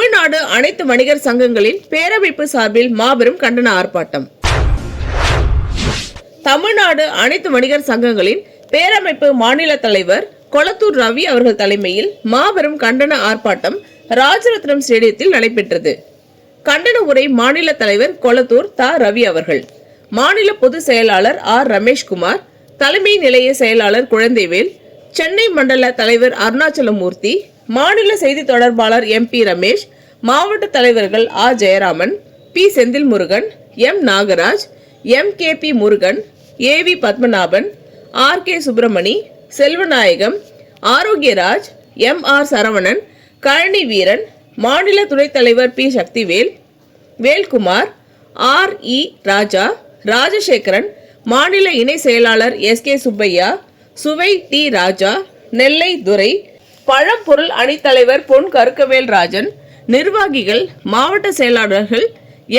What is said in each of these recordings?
தமிழ்நாடு அனைத்து வணிகர் சங்கங்களின் பேரமைப்பு சார்பில் மாபெரும் கண்டன ஆர்ப்பாட்டம். தமிழ்நாடு அனைத்து வணிகர் சங்கங்களின் பேரமைப்பு மாநில தலைவர் கொளத்தூர் ரவி அவர்கள் தலைமையில் மாபெரும் கண்டன ஆர்ப்பாட்டம் ராஜரத்னம் ஸ்டேடியத்தில் நடைபெற்றது. கண்டன உரை மாநில தலைவர் கொளத்தூர் தா. ரவி அவர்கள். மாநில பொதுச் செயலாளர் ஆர். ரமேஷ்குமார் தலைமை நிலைய செயலாளர் குழந்தைவேல் சென்னை மண்டல தலைவர் அருணாச்சலமூர்த்தி மாநில செய்தி தொடர்பாளர் எம். பி. ரமேஷ் மாவட்ட தலைவர்கள் ஆ. Jayaraman P. Senthil Murugan M. Nagaraj M. K. P. Murugan A. V. Padmanabhan R. K. Subramani Selvanayagam Arokiyaraj M. R. Saravanan Kazhani Veeran மாநில துணைத் தலைவர் பி. சக்திவேல் வேல்குமார் ஆர். இ. ராஜா ராஜசேகரன் மாநில இணை செயலாளர் எஸ். கே. சுப்பையா சுவை டி ராஜா நெல்லை துரை பழம்பொருள் அணித்தலைவர் பொன் கருக்கவேல் ராஜன் நிர்வாகிகள் மாவட்ட செயலாளர்கள்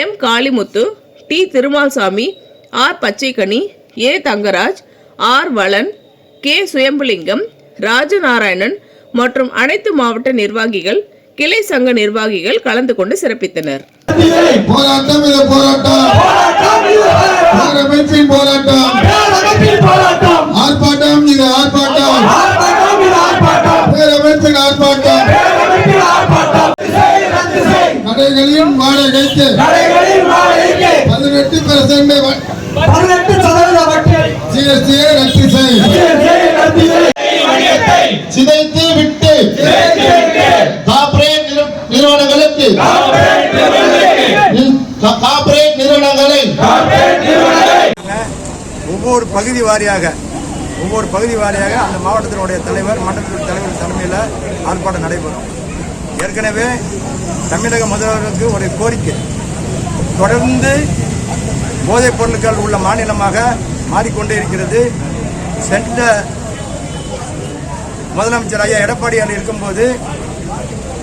M. Kalimuthu T. Thirumalsamy R. Pachaikani A. Thangaraj R. Valan K. Suyambulingam Rajanarayanan மற்றும் அனைத்து மாவட்ட நிர்வாகிகள் கிளை சங்க நிர்வாகிகள் கலந்து கொண்டு சிறப்பித்தனர். போராட்டம் போராட்டம். போராட்டம் ஆர்ப்பாட்டம் இது ஆர்ப்பாட்டம் பேரமைப்பின் ஆர்ப்பாட்டம் கடைகளின் வாடகைக்கு பதினெட்டு பெர்சென்ட் ஜிஎஸ்டியை ரத்து செய். சிதைத்து விட்டு கார்ப்பரேட் நிறு- நிறுவனங்களுக்கு நில்- கா- கார்ப்பரேட் நிறுவனங்களை ஒவ்வொரு பகுதி வாரியாக ஒவ்வொரு பகுதி வாரியாக அந்த மாவட்டத்தினுடைய தலைவர் மண்டலத்தினுடைய தலைவர் தலைமையில் ஆர்ப்பாட்டம் நடைபெறும். ஏற்கனவே தமிழக முதல்வருக்கு ஒரு கோரிக்கை. தொடர்ந்து போதைப் பொருட்கள் உள்ள மாநிலமாக மாறிக்கொண்டே இருக்கிறது. சென்ற முதலமைச்சர் ஐயா எடப்பாடியார் இருக்கும்போது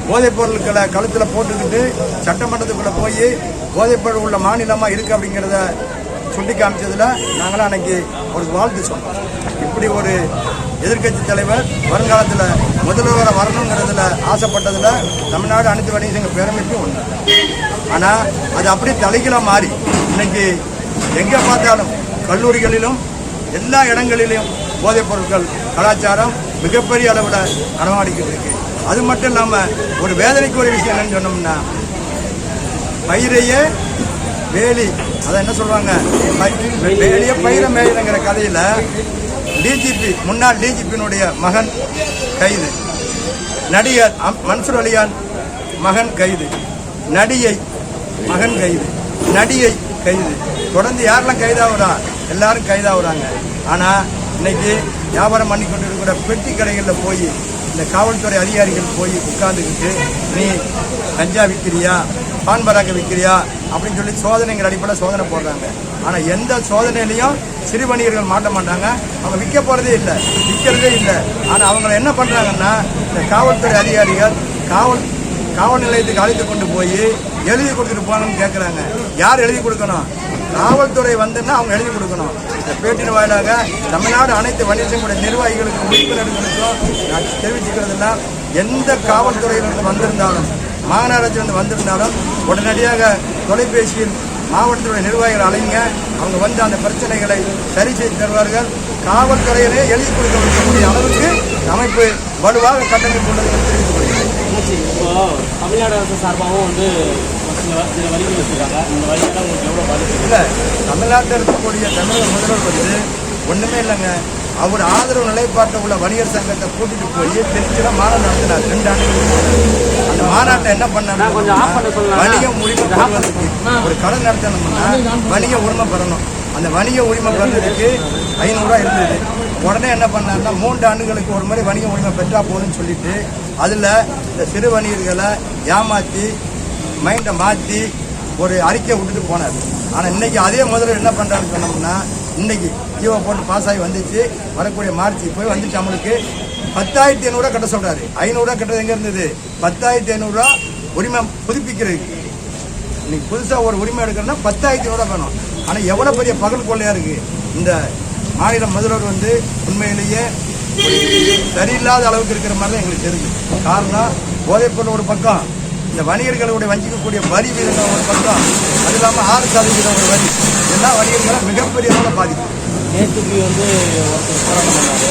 போதைப் பொருட்களை கழுத்தில் போட்டுக்கிட்டு சட்டமன்றத்துக்குள்ளே போய் போதைப் பொருள் உள்ள மாநிலமாக இருக்குது அப்படிங்கிறத சுட்டி காமிச்சதில் நாங்களாம் அன்னைக்கு ஒரு வாழ்த்து சொன்னோம். இப்படி ஒரு எதிர்க்கட்சி தலைவர் வருங்காலத்தில் முதல்வரை வரணுங்கிறதுல ஆசைப்பட்டதுல தமிழ்நாடு அனைத்து வணிக சங்க பேரமைப்பும் ஒன்று ஆனால் அது அப்படியே தலைகளாக மாறி இன்னைக்கு எங்கே பார்த்தாலும் கல்லூரிகளிலும் எல்லா இடங்களிலும் போதைப் பொருட்கள் கலாச்சாரம் மிகப்பெரிய அளவில் நடமாடிக்கிட்டு இருக்கு. அது மட்டும் இல்லாமல் ஒரு வேதனைக்கு ஒரு விஷயம் என்னன்னு சொன்னோம்னா பயிரையே வேலி அதை என்ன சொல்லுவாங்க வேலியை பயிரை மேயிலங்கிற மேயிறங்கிற கதையில் டிஜிபி முன்னாள் டிஜிபியினுடைய மகன் கைது. நடிகர் மன்சூர் அலியான் மகன் கைது. நடிகை மகன் கைது. நடிகை கைது. தொடர்ந்து யாரெல்லாம் கைதாகிறா? எல்லாரும் கைதாகிறாங்க. ஆனால் இன்னைக்கு வியாபாரம் பண்ணி கொண்டு இருக்கிற பெட்டி கடைகளில் போய் இந்த காவல்துறை அதிகாரிகள் போய் உட்கார்ந்துக்கிட்டு நீ கஞ்சா விற்கிறியா பான் பராக்க விற்கிறியா அப்படின்னு சொல்லி சோதனைங்கிற அடிப்படையில் சோதனை போடுறாங்க. ஆனால் எந்த சோதனையிலையும் சிறு வணிகர்கள் மாட்ட மாட்டாங்க. அவங்க விற்க போகிறதே இல்லை. விற்கிறதே இல்லை. ஆனால் அவங்கள என்ன பண்ணுறாங்கன்னா இந்த காவல்துறை அதிகாரிகள் காவல் காவல் நிலையத்துக்கு அழைத்து கொண்டு போய் எழுதி கொடுத்துட்டு போகணும்னு கேட்குறாங்க யார் எழுதி கொடுக்கணும்? காவல்துறை வந்துன்னா அவங்க எழுதி கொடுக்கணும். இந்த பேட்டின் வாயிலாக தமிழ்நாடு அனைத்து வணிகங்களுடைய நிர்வாகிகளுக்கும் உறுப்பினர்களுக்கும் நான் தெரிவிச்சுக்கிறதுனா எந்த காவல்துறையிலிருந்து வந்திருந்தாலும் மாநகராட்சியிலிருந்து வந்திருந்தாலும் உடனடியாக தொலைபேசியில் மாவட்டத்துடைய நிர்வாகிகள் அழைங்க அவங்க வந்து அந்த பிரச்சனைகளை சரி செய்து தருவார்கள். காவல்துறையிலே எழுதி கொடுக்க வைக்கக்கூடிய அளவுக்கு அமைப்பு வலுவாக கட்டமைப்பு உள்ளது தெரிவித்துக் கொள்கிறேன். தமிழ்நாடு அரசு சார்பாகவும் வந்து சில சில வரிகள் வச்சுருக்காங்க. இந்த வரிகள்லாம் உங்களுக்கு எவ்வளோ பாதிப்பு இல்லை தமிழ்நாட்டில் இருக்கக்கூடிய தமிழக முதல்வர் வந்து ஒன்றுமே இல்லைங்க. அவர் ஆதரவு நிலைப்பாட்டில் உள்ள வணிகர் சங்கத்தை கூட்டிட்டு போய் திருச்சியில் மாநாடு நடத்தினார். ரெண்டு ஆண்டுகள் அந்த மாநாட்டை என்ன பண்ணாரு சொல்லலாம். வணிக உரிமை பெறுவதற்கு ஒரு கடன் நடத்தணும்னா வணிக உரிமை பெறணும். அந்த வணிக உரிமை பெறுறதுக்கு ஐநூறுரூவா இருந்தது. உடனே என்ன பண்ணாருன்னா மூன்று ஆண்டுகளுக்கு ஒரு முறை வணிக உரிமை பெற்றா போதும்னு சொல்லிட்டு அதில் இந்த சிறு வணிகர்களை ஏமாற்றி மைண்டை மாற்றி ஒரு அறிக்கையை விட்டுட்டு போனார். ஆனால் இன்றைக்கி அதே முதல்ல என்ன பண்ணுறாருன்னு சொன்னோம்னா இன்னைக்கு ஜீவோ போட்டு பாஸ் ஆகி வந்துச்சு. வரக்கூடிய மார்ச் போய் வந்துச்சு நம்மளுக்கு பத்தாயிரத்தி ஐநூறுரூவா கட்ட சொல்கிறாரு ஐநூறுரூவா கட்டுறது எங்கே இருந்தது? பத்தாயிரத்தி ஐநூறுரூவா உரிமை புதுப்பிக்கிறதுக்கு. இன்னைக்கு புதுசாக ஒரு உரிமை எடுக்கணும்னா பத்தாயிரத்தி ஐநூறுரூவா வேணும். ஆனால் எவ்வளோ பெரிய பகல் கொள்ளையாக இருக்குது இந்த மாநில முதல்வர் வந்து உண்மையிலேயே சரியில்லாத அளவுக்கு இருக்கிற மாதிரி தான் எங்களுக்கு தெரிஞ்சு காரணம் போதைப்பொருள் ஒரு பக்கம். இந்த வணிகர்களுடைய வஞ்சிக்கக்கூடிய வரி வீதம் ஒரு பக்கம் அது இல்லாமல் ஆறு சதவீதம் ஒரு வரி. எல்லா வணிகர்களும் மிகப்பெரிய அளவில் பாதிக்கும். நேற்றுக்கு வந்து ஒருத்தர் போராட்டம் பண்ணாரு.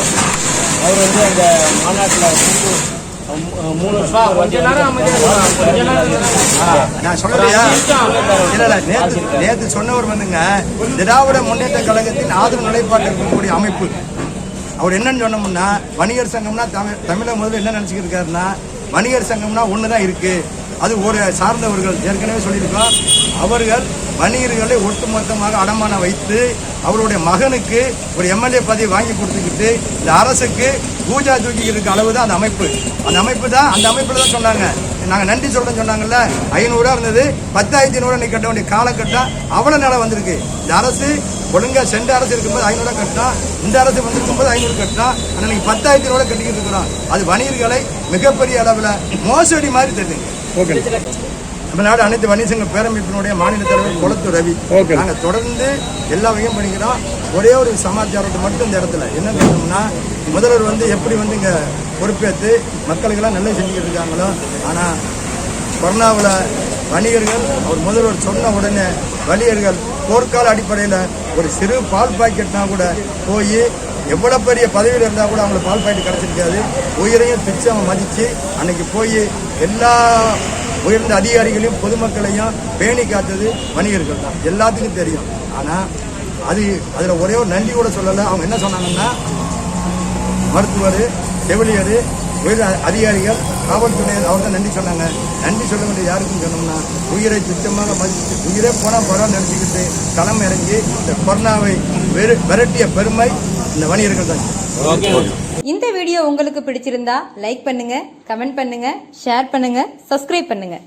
அவர் வந்து அந்த மாநாட்டில் நான் இல்ல நேத்து நேத்து சொன்னவர் வந்துங்க திராவிட முன்னேற்ற கழகத்தின் ஆதரவு நிலைப்பாட்டில் இருக்கக்கூடிய அமைப்பு. அவர் என்னன்னு சொன்னோம்னா வணிகர் சங்கம்னா தமிழ் தமிழக முதல்ல என்ன நினைச்சுக்கிட்டு இருக்காருன்னா வணிகர் சங்கம்னா ஒன்று தான் இருக்கு. அது ஒரு சார்ந்தவர்கள். ஏற்கனவே சொல்லியிருக்கோம் அவர்கள் வணிகர்களை ஒட்டுமொத்தமாக அடமானம் வைத்து அவருடைய மகனுக்கு ஒரு எம்எல்ஏ பதவி வாங்கி கொடுத்துக்கிட்டு இந்த அரசுக்கு பூஜா தூக்கி இருக்க அளவு தான் அந்த அமைப்பு. அந்த அமைப்பு தான் அந்த அமைப்பில் தான் சொன்னாங்க. நாங்கள் நன்றி சொல்றோம்னு சொன்னாங்கல்ல ஐநூறுரூவா இருந்தது பத்தாயிரத்தி ஐநூறுவா நீ கட்ட வேண்டிய காலக்கட்டம் அவ்வளோ நிலை வந்திருக்கு. இந்த அரசு ஒழுங்கா சென்ற அரசு இருக்கும்போது ஐநூறுவா கட்டினா இந்த அரசு வந்திருக்கும்போது ஐநூறு கட்டினா ஆனால் நீங்கள் பத்தாயிரத்தி ரூபா கட்டிக்கிட்டு இருக்கிறோம். அது வணிகர்களை மிகப்பெரிய அளவில் மோசடி மாதிரி தெரியுங்க தமிழ்நாடு அனைத்து வணிக சங்க பேரமைப்பினுடைய மாநில தலைவர் குளத்து ரவி. நாங்கள் தொடர்ந்து எல்லா வகையும் பண்ணிக்கிறோம். ஒரே ஒரு சமாச்சாரத்தை மட்டும் இந்த இடத்துல. என்ன பண்ணோம்னா முதல்வர் வந்து எப்படி வந்து இங்கே பொறுப்பேற்று மக்களுக்கெல்லாம் நல்லது செஞ்சுக்கிட்டு இருக்காங்களோ ஆனால் கொரோனாவில் வணிகர்கள் அவர் முதல்வர் சொன்ன உடனே வணிகர்கள் போர்க்கால அடிப்படையில் ஒரு சிறு பால் பாக்கெட்னா கூட போய் எவ்வளோ பெரிய பதவியில் இருந்தால் கூட அவங்களுக்கு பால் பாயிண்ட் கிடச்சிருக்காது. உயிரையும் பிச்சு அவன் மதித்து அன்னைக்கு போய் எல்லா உயர்ந்த அதிகாரிகளையும் பொதுமக்களையும் பேணி காத்தது வணிகர்கள் தான். எல்லாத்துக்கும் தெரியும். ஆனால் அது அதில் ஒரே ஒரு நன்றி கூட சொல்லலை. அவங்க என்ன சொன்னாங்கன்னா மருத்துவர் செவிலியர் உயர் அதிகாரிகள் காவல்துறையர் அவங்க நன்றி சொன்னாங்க. நன்றி சொல்ல வேண்டிய யாருக்கும் சொன்னோம்னா உயிரை சுத்தமாக மதித்து உயிரே போனால் பரவாயில்ல நினச்சிக்கிட்டு களம் இறங்கி இந்த கொரோனாவை வெறு விரட்டிய பெருமை இந்த வணிகர்கள் தான். ஓகே. இந்த வீடியோ உங்களுக்கு பிடிச்சிருந்தா லைக் பண்ணுங்க கமெண்ட் பண்ணுங்க ஷேர் பண்ணுங்க சப்ஸ்கிரைப் பண்ணுங்க.